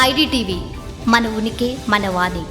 IDTV మన ఉనికి మన వాణి.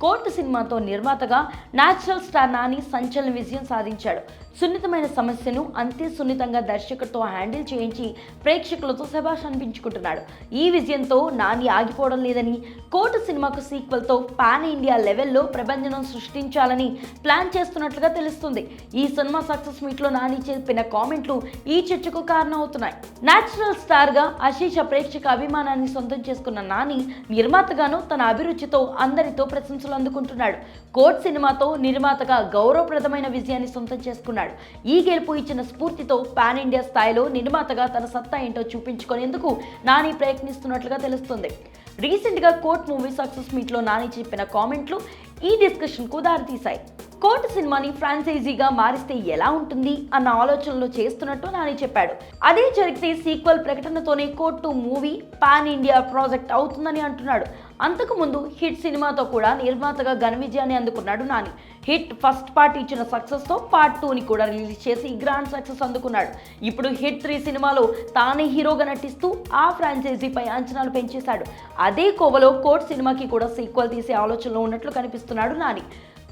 కోర్టు సినిమాతో నిర్మాతగా న్యాచురల్ స్టార్ నాని సంచలన విజయం సాధించాడు. సున్నితమైన సమస్యను అంతే సున్నితంగా దర్శకుడితో హ్యాండిల్ చేయించి ప్రేక్షకులతో శభాష్ అనిపించుకుంటున్నాడు. ఈ విజయంతో నాని ఆగిపోవడం లేదని కోర్టు సినిమాకు సీక్వెల్తో పాన్ ఇండియా లెవెల్లో ప్రభంజనం సృష్టించాలని ప్లాన్ చేస్తున్నట్లుగా తెలుస్తుంది. ఈ సినిమా సక్సెస్ మీట్లో నాని చెప్పిన కామెంట్లు ఈ చర్చకు కారణమవుతున్నాయి. న్యాచురల్ స్టార్గా అశేష ప్రేక్షక అభిమానాన్ని సొంతం చేసుకున్న నాని నిర్మాతగాను తన అభిరుచితో అందరితో ప్రశంసలు అందుకుంటున్నాడు. కోట్ సినిమాతో నిర్మాతగా గౌరవప్రదమైన విజయాన్ని సొంతం చేసుకున్నాడు. ఈ గెలుపు ఇచ్చిన స్ఫూర్తితో పాన్ ఇండియా స్థాయిలో నిర్మాతగా తన సత్తా ఏంటో చూపించుకునేందుకు నాని ప్రయత్నిస్తున్నట్లుగా తెలుస్తుంది. రీసెంట్గా కోర్ట్ మూవీ సక్సెస్ మీట్లో నాని చెప్పిన కామెంట్లు ఈ డిస్కషన్కు దారితీశాయి. కోర్టు సినిమాని ఫ్రాంచైజీగా మారిస్తే ఎలా ఉంటుంది అన్న ఆలోచనలు చేస్తున్నట్టు నాని చెప్పాడు. అదే జరిగితే sequel ప్రకటనతోనే court movie pan India project అవుతుందని అంటున్నాడు. అంతకు ముందు హిట్ సినిమాతో కూడా నిర్మాతగా ఘన విజయాన్ని అందుకున్నాడు నాని. హిట్ ఫస్ట్ పార్ట్ ఇచ్చిన సక్సెస్తో పార్ట్ టూని కూడా రిలీజ్ చేసి గ్రాండ్ సక్సెస్ అందుకున్నాడు. ఇప్పుడు హిట్ త్రీ సినిమాలో తానే హీరోగా నటిస్తూ ఆ ఫ్రాంచైజీపై అంచనాలు పెంచేశాడు. అదే కోవలో కోట్ సినిమాకి కూడా సీక్వల్ తీసే ఆలోచనలో ఉన్నట్లు కనిపిస్తున్నాడు నాని.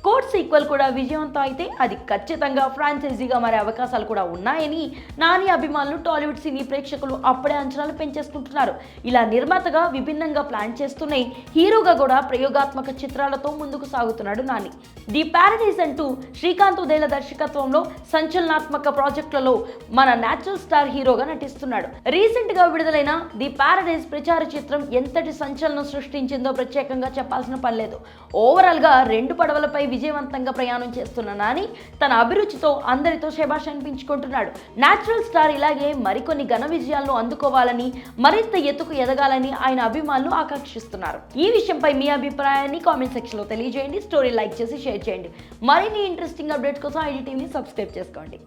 కోడ్ సీక్వెల్ కూడా విజయవంతం అయితే అది ఖచ్చితంగా ఫ్రాంచైజీగా మారే అవకాశాలు కూడా ఉన్నాయని నాని అభిమానులు టాలీవుడ్ సినీ ప్రేక్షకులు అప్పుడే అంచనాలు పెంచేసుకుంటున్నారు. ఇలా నిర్మాతగా విభిన్నంగా ప్లాన్ చేస్తూనే హీరోగా కూడా ప్రయోగాత్మక చిత్రాలతో ముందుకు సాగుతున్నాడు నాని. ది ప్యారడైజ్ అంటూ శ్రీకాంత్ ఉదయల దర్శకత్వంలో సంచలనాత్మక ప్రాజెక్టులలో మన నేచురల్ స్టార్ హీరోగా నటిస్తున్నాడు. రీసెంట్గా విడుదలైన ది ప్యారడైజ్ ప్రచార చిత్రం ఎంతటి సంచలనం సృష్టించిందో ప్రత్యేకంగా చెప్పాల్సిన పని లేదు. ఓవరాల్గా రెండు పడవలపై విజయవంతంగా ప్రయాణం చేస్తున్న నాని తన అభిరుచితో అందరితో శభాష్ అనిపించుకుంటున్నాడు. నేచురల్ స్టార్ ఇలాగే మరికొన్ని ఘన విజయాలను అందుకోవాలని మరింత ఎత్తుకు ఎదగాలని ఆయన అభిమానులు ఆకాంక్షిస్తున్నారు ఈ విషయంపై మీ అభిప్రాయాన్ని కామెంట్ సెక్షన్లో తెలియజేయండి. స్టోరీ లైక్ చేసి షేర్ చేయండి. మరిన్ని ఇంట్రెస్టింగ్ అప్డేట్స్ కోసం ఐడి టీవీని సబ్స్క్రైబ్ చేసుకోండి.